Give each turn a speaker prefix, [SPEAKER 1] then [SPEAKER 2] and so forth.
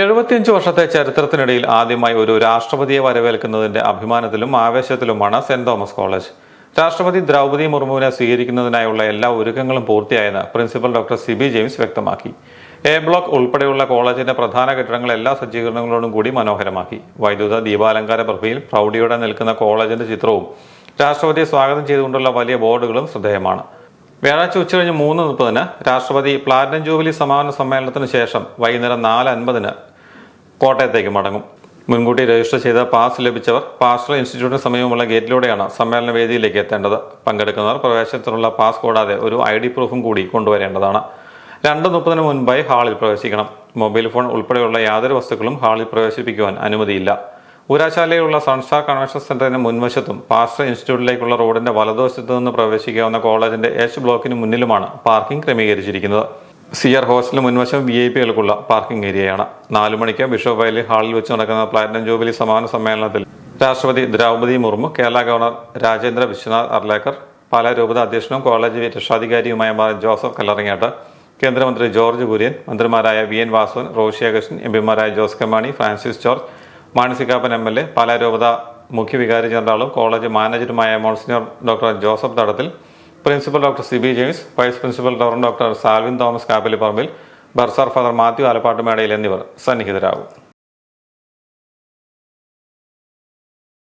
[SPEAKER 1] എഴുപത്തിയഞ്ച് വർഷത്തെ ചരിത്രത്തിനിടയിൽ ആദ്യമായി ഒരു രാഷ്ട്രപതിയെ വരവേൽക്കുന്നതിന്റെ അഭിമാനത്തിലും ആവേശത്തിലുമാണ് സെന്റ് തോമസ് കോളേജ്. രാഷ്ട്രപതി ദ്രൗപദി മുർമുവിനെ സ്വീകരിക്കുന്നതിനായുള്ള എല്ലാ ഒരുക്കങ്ങളും പൂർത്തിയായെന്ന് പ്രിൻസിപ്പൽ ഡോക്ടർ സിബി ജെയിംസ് വ്യക്തമാക്കി. എ ബ്ലോക്ക് ഉൾപ്പെടെയുള്ള കോളേജിന്റെ പ്രധാന കെട്ടിടങ്ങൾ എല്ലാ സജ്ജീകരണങ്ങളോടും കൂടി മനോഹരമാക്കി. വൈദ്യുത ദീപാലങ്കാര പ്രഭയിൽ പ്രൗഢിയോടെ നിൽക്കുന്ന കോളേജിന്റെ ചിത്രവും രാഷ്ട്രപതിയെ സ്വാഗതം ചെയ്തുകൊണ്ടുള്ള വലിയ ബോർഡുകളും ശ്രദ്ധേയമാണ്. വ്യാഴാഴ്ച ഉച്ചകഴിഞ്ഞ് മൂന്ന് മുപ്പതിന് രാഷ്ട്രപതി പ്ലാറ്റിനം ജൂബിലി സമാപന സമ്മേളനത്തിന് ശേഷം വൈകുന്നേരം നാല് അൻപതിന് കോട്ടയത്തേക്ക് മടങ്ങും. മുൻകൂട്ടി രജിസ്റ്റർ ചെയ്ത പാസ് ലഭിച്ചവർ പാസ്റ്റർ ഇൻസ്റ്റിറ്റ്യൂട്ടിന് സമീപമുള്ള ഗേറ്റിലൂടെയാണ് സമ്മേളന വേദിയിലേക്ക് എത്തേണ്ടത്. പങ്കെടുക്കുന്നവർ പ്രവേശനത്തിനുള്ള പാസ് കൂടാതെ ഒരു ഐ ഡി പ്രൂഫും കൂടി കൊണ്ടുവരേണ്ടതാണ്. രണ്ട് മുപ്പതിന് മുൻപായി ഹാളിൽ പ്രവേശിക്കണം. മൊബൈൽ ഫോൺ ഉൾപ്പെടെയുള്ള യാതൊരു വസ്തുക്കളും ഹാളിൽ പ്രവേശിപ്പിക്കുവാൻ അനുമതിയില്ല. ഊരാശാലയിലുള്ള സൺസ്റ്റാർ കൺവെൻഷൻ സെന്ററിന് മുൻവശത്തും പാസ്റ്റർ ഇൻസ്റ്റിറ്റ്യൂട്ടിലേക്കുള്ള റോഡിന്റെ വലതുവശത്തു നിന്ന് പ്രവേശിക്കാവുന്ന കോളേജിന്റെ എച്ച് ബ്ലോക്കിന് മുന്നിലുമാണ് പാർക്കിംഗ് ക്രമീകരിച്ചിരിക്കുന്നത്. സി ആർ ഹോസ്റ്റലിന് മുൻവശം വി ഐ പികൾക്കുള്ള പാർക്കിംഗ് ഏരിയയാണ്. നാലു മണിക്ക് ബിഷപ്പ് വയലി ഹാളിൽ വെച്ച് നടക്കുന്ന പ്ലാറ്റിനം ജൂബിലി സമാപന സമ്മേളനത്തിൽ രാഷ്ട്രപതി ദ്രൗപദി മുർമു കേരള ഗവർണർ രാജേന്ദ്ര വിശ്വനാഥ് അർലേക്കർ പാലാ രൂപത അധ്യക്ഷനും കോളേജ് രക്ഷാധികാരിയുമായ മാർ ജോസഫ് കല്ലറങ്ങാട്ട് കേന്ദ്രമന്ത്രി ജോർജ് കുര്യൻ മന്ത്രിമാരായ V N Vasavan Roshy Augustine M പിമാരായ Jose K Mani Francis George Mani M L A Pala രൂപത മുഖ്യ വികാരി ജനറാളും college മാനേജറുമായ monsignor doctor Joseph Thadathil principal doctor Siby James vice principal doctor Salvin Thomas Kappili Parambil bursar father Mathew Alappatt Medayil എന്നിവർ സന്നിഹിതരാകും.